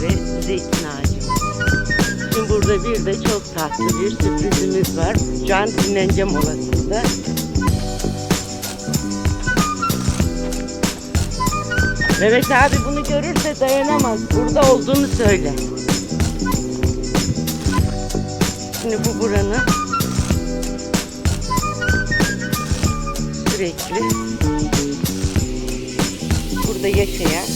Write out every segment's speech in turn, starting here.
ve zeytin ağacı. Şimdi burada bir de çok tatlı bir sürprizimiz var. Şu an dinlence molasında. Mehmet abi bunu görürse dayanamaz. Burada olduğunu söyle. Şimdi bu buranın sürekli burada yaşayan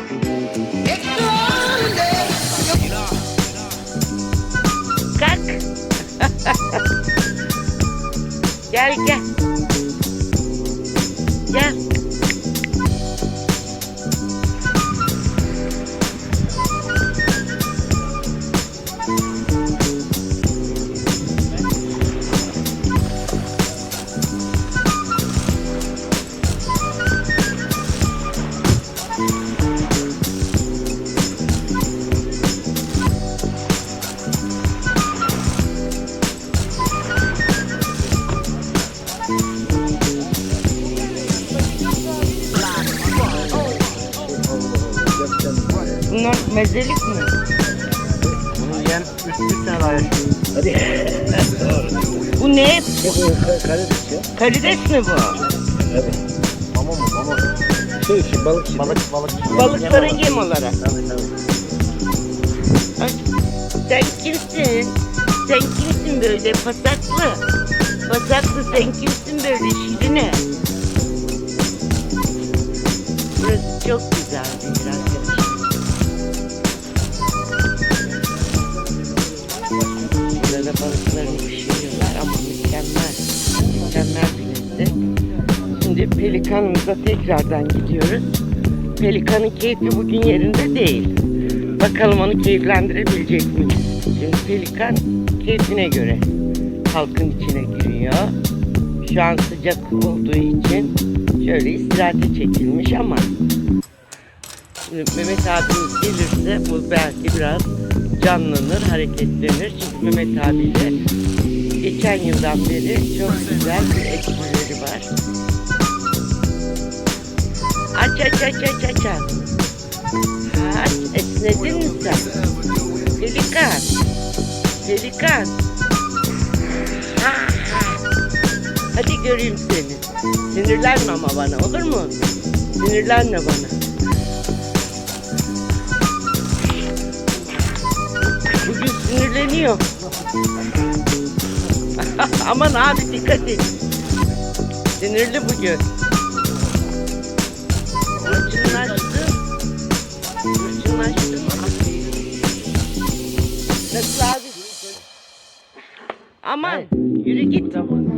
karides ya? Karides mi bu? Hadi. Mama mı? Mama. Şey için balık için. Balık balık. Balıklara yem olarak. Tabii tabii. Ay, sen kimsin? Sen kimsin böyle pasaklı? Pasaklı sen kimsin böyle şirine? Burası çok güzel bir yer Mükemmel lezzet. Şimdi pelikanımıza tekrardan gidiyoruz. Pelikanın keyfi bugün yerinde değil. Bakalım onu keyiflendirebilecek miyiz? Şimdi pelikan keyfine göre halkın içine giriyor. Şu an sıcak olduğu için şöyle istirahate çekilmiş ama şimdi Mehmet abimiz gelirse bu belki biraz canlanır, hareketlenir. Çünkü Mehmet abiyle geçen yıldan beri çok güzel bir etkileri var. Aç aç aç aç aç aç. Aç esnedin mi sen? Pelikan. Ha, ha. Hadi göreyim seni. Sinirlenme ama bana olur mu? Sinirlenme bana. Bugün sinirleniyor. Aman abi dikkat et. Sinirli bugün. Nasıl abi? Aman yürü git. Is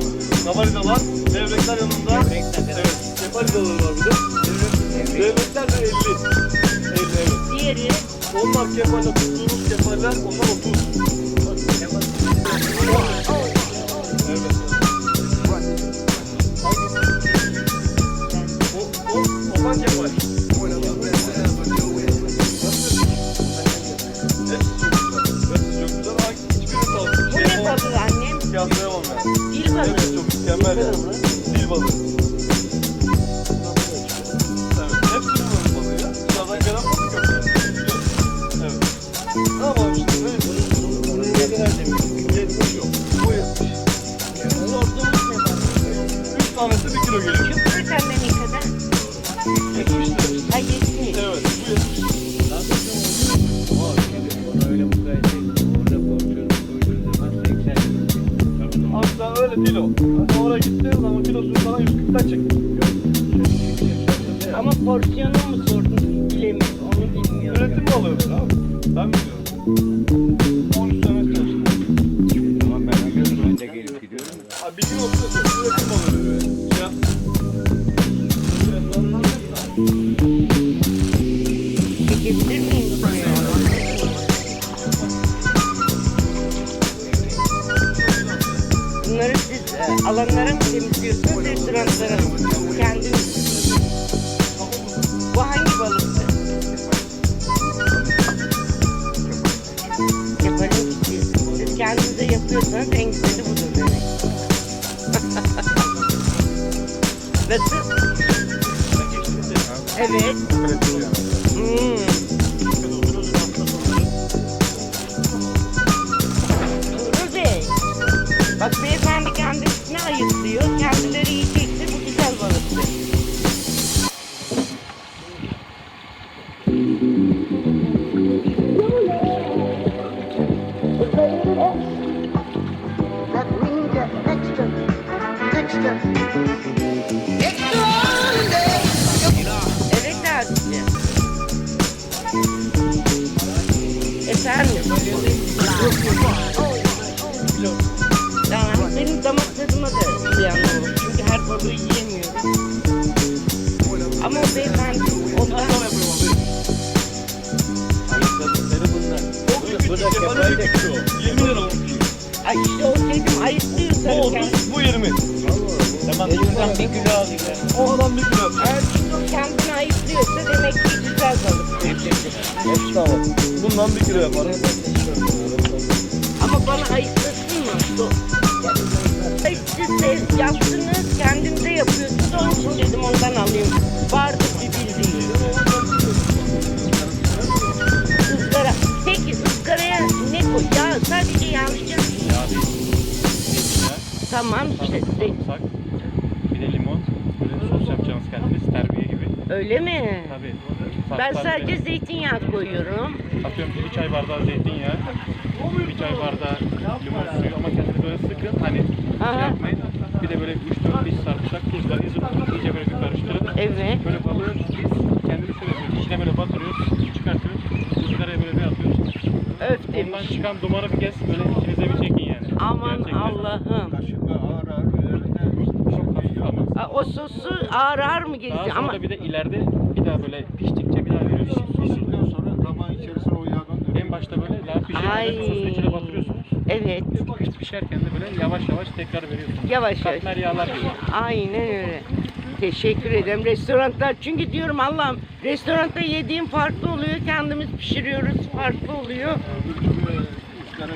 çupralar bunlar. Kabaridalar, levrekler yanında. Evet. Keparidalar var bir de. Levrekler de 50. 50 evet. Diğeri Onlar kefale, tuttuğumuz kefaller, onlar 30. Asla öyle değil o. Hani oraya gittiğin zaman kilosunu sana 140'tan çek. Ama porsiyonu mu e, alanlara mı temizliyorsunuz, restoranlara mı? Kendiniz. Bu hangi balıktı? Yaparım ki siz kendinize yapıyorsanız en güzeli budur demek. Nasıl? Evet. Hmm. Yiyemiyorum. Ama o beyefendi ondan... Ayıkladıkları bunlar. O bir Bu da küçük kefale kefalde. bir kilo. 20 lira olmuş. Ay işte o dedim Bu ayıklıyorsanız 30, yani. bu 20. Hemen buradan bir kilo alayım. O adam bir kilo. Eğer kendini ayıklıyorsa demek ki güzel balık. Hepsi tamam. Bundan bir kilo yapar. Ama bana ayıklasın mı? Ay, Siz yaptınız, kendinize yapıyorsunuz. Onun için dedim ondan alayım. Vardı bir bildiğim. Izgara. Peki ızgaraya ne koy? Ya sadece yağlayacak. Tamam işte. sarımsak, bir de limon. Böyle sos yapacağımız kendimiz terbiye gibi. Öyle mi? Tabii. Ben Sarımsak sadece böyle- zeytinyağı koyuyorum. atıyorum bir çay bardağı zeytinyağı, bir çay bardağı limon suyu ama kendini böyle sıkın hani Aha. şey yapmayın. Bir de böyle 3-4 diş sarımsak, tuz var, izin iyice böyle bir karıştırın. Evet. Böyle balığı biz kendimiz şöyle yapıyoruz. İçine böyle batırıyoruz, çıkartıyoruz. ızgaraya böyle bir atıyoruz. Öf Ondan demiş. çıkan dumanı bir kez böyle ikinize bir çekin yani. Aman Gerçekten Allah'ım. Kaşıkla ağır ağır üzerinde Çok hafif ama. Aa, O sosu ağır ağır mı Daha sonra Ama bir de ileride bir daha böyle piştikçe bir daha veriyoruz. Pişirdikten sonra tabağın içerisine o yağdan En başta böyle daha Ay. de sosun içine batırıyorsunuz. Evet. Pişerken de böyle yavaş yavaş tekrar veriyorsunuz. Yavaş yavaş. Katmer yağlar gibi. Aynen öyle. Teşekkür ederim. Restoranlar çünkü diyorum Allah'ım restoranda yediğim farklı oluyor. Kendimiz pişiriyoruz farklı oluyor. ızgara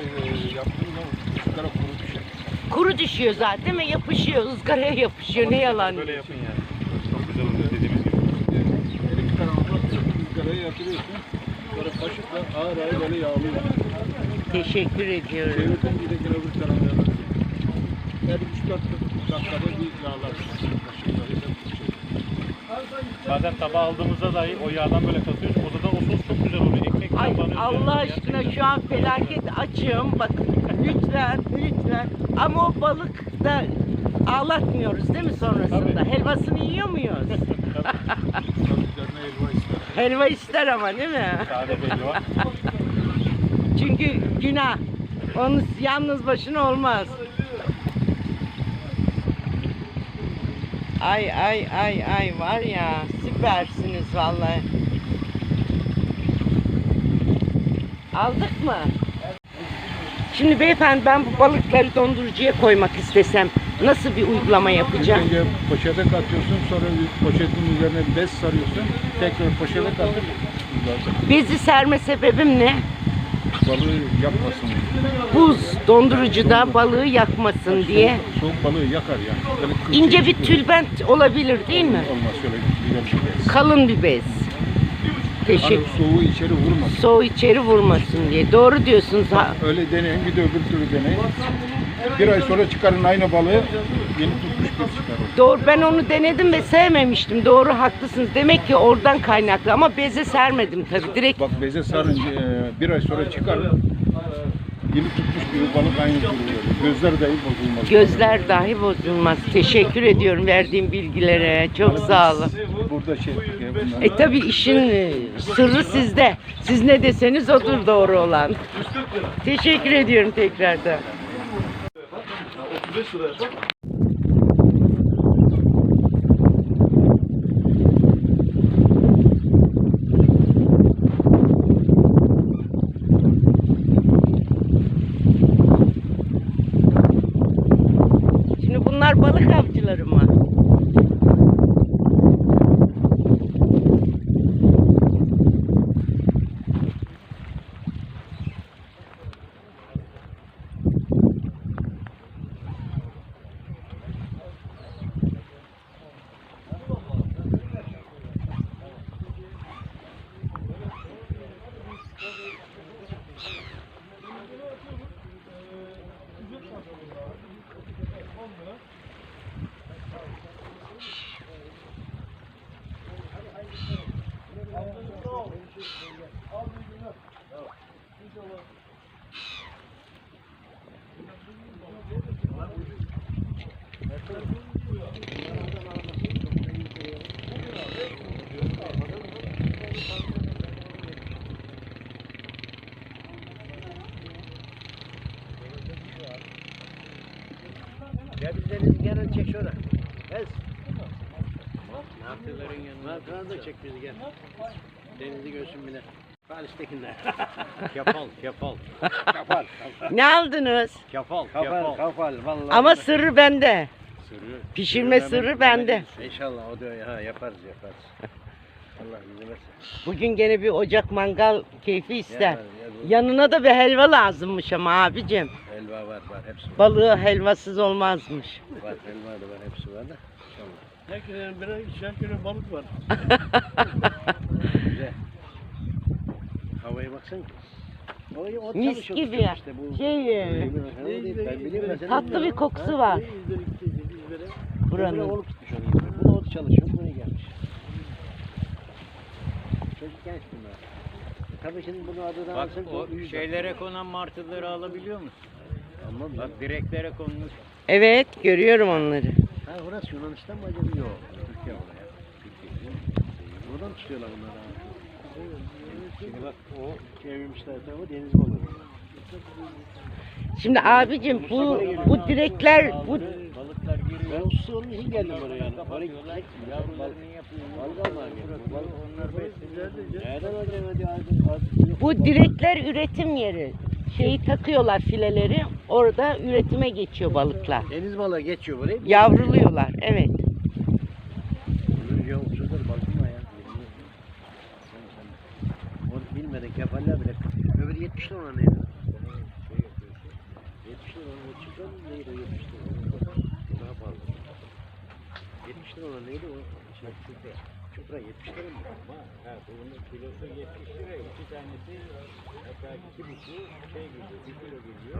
yaptığın zaman ızgara kuru düşer. Kuru düşüyor zaten ve yapışıyor. ızgaraya yapışıyor. Ne yalan. Böyle yapın yani. Çok güzel oluyor dediğimiz gibi. İki tarafına ızgaraya yatırıyorsun. Sonra kaşıkla ağır ağır böyle yağlıyor. Teşekkür ediyorum. Çevirden öbür tarafa. Her üç dört dakikada bir yağlar. Kaşıkla bir de Bazen tabağa aldığımızda dahi o yağdan böyle katıyoruz. O zaman o sos çok güzel oluyor. Ekmek Ay Allah yani. aşkına şu an felaket açım. Bakın lütfen lütfen. Ama o balık da ağlatmıyoruz değil mi sonrasında? Tabii. Helvasını yiyor muyuz? İster. Helva ister ama değil mi? Sade belli var. Çünkü günah. Onun yalnız başına olmaz. Ay ay ay ay var ya süpersiniz vallahi. Aldık mı? Şimdi beyefendi ben bu balıkları dondurucuya koymak istesem nasıl bir uygulama yapacağım? Önce poşete katıyorsun sonra poşetin üzerine bez sarıyorsun. Tekrar poşete katıp Bezi serme sebebim ne? Balığı yakmasın. Buz dondurucuda balığı yakmasın diye. Soğuk balığı yakar yani. Böyle İnce bir tülbent olabilir değil mi? Olmaz şöyle bir bez. Kalın bir bez. Hani Teşekkür. soğuğu içeri vurmasın. Soğuğu içeri vurmasın diye. Doğru diyorsunuz. Ha, Öyle deneyin bir de öbür türlü deneyin. Bir ay sonra çıkarın aynı balığı yeni tutmuş gibi çıkar. doğru ben onu denedim ve sevmemiştim. Doğru haklısınız. Demek ki oradan kaynaklı ama beze sermedim tabii. Direkt Bak beze sarınca e, bir ay sonra çıkarın. Yeni tutmuş gibi balık aynı duruyor. Gözler dahi bozulmaz. gözler dahi bozulmaz. Teşekkür ediyorum verdiğim bilgilere. Çok sağ olun. Burada şey e, bunlar. E tabii işin e, sırrı sizde. Siz ne deseniz odur doğru olan. Teşekkür ediyorum tekrardan. Vê isso dessa. Gel biz deniz gel çek şöyle. Ez. Martıların yanına. Martıları da çek bizi gel. Denizi görsün bile. Palis'tekiler. Kefal, kefal. Kefal, Ne aldınız? kefal, kefal. Kefal, vallahi. Ama sırrı bende. Sırrı. Pişirme sırrı bende. İnşallah o diyor ha yaparız yaparız. Allah izin versin. Bugün gene bir ocak mangal keyfi ister. Yaparız, yaparız. Yanına da bir helva lazımmış ama abicim. Helva var var hepsi var. Balığı helvasız olmazmış. Var helva da var hepsi var da. Herkesin bir ikişer kilo balık var. Güzel. Havaya baksana. Havayı o Mis çalışıyor gibi ya. işte bu. Şey, e, Ben biliyorum seni tatlı bir kokusu var. Buranın. oğlu tutmuş onu. Bu da o çalışıyor, bu ne gelmiş. Çocuk genç bunlar. Tabii şimdi bunu adını Bak alsın. o şeylere konan martıları alabiliyor musun? Ama Bak direklere konmuş. Evet görüyorum onları. Ha orası Yunanistan mı acaba? Yok. Türkiye oraya. Türkiye. Buradan tutuyorlar bunları. Şimdi bak o çevirmişler tarafı deniz balığı. Şimdi abicim bu bu direkler bu Balıklar giriyor. Ben usta onun için geldim oraya yani. Balık Yavrularını yapıyor. Balık almaya. Balık Onlar besliyor. Nereden alacağım hadi. bu direkler üretim yeri şeyi takıyorlar fileleri. Orada üretime geçiyor balıklar. Deniz balığı geçiyor buraya. Yavruluyorlar. Evet. Ya uçurdur balıkma ya. Onu bilmeden kefaller bile. Öbür 70 lira neydi? 70 lira o çıkan neydi 70 lira? Daha 70 lira neydi o? Şey, Çupra 70 lira mı? Ama ha, bunun kilosu 70 lira. iki tanesi hatta iki buçuk şey gidiyor. Bir kilo gidiyor.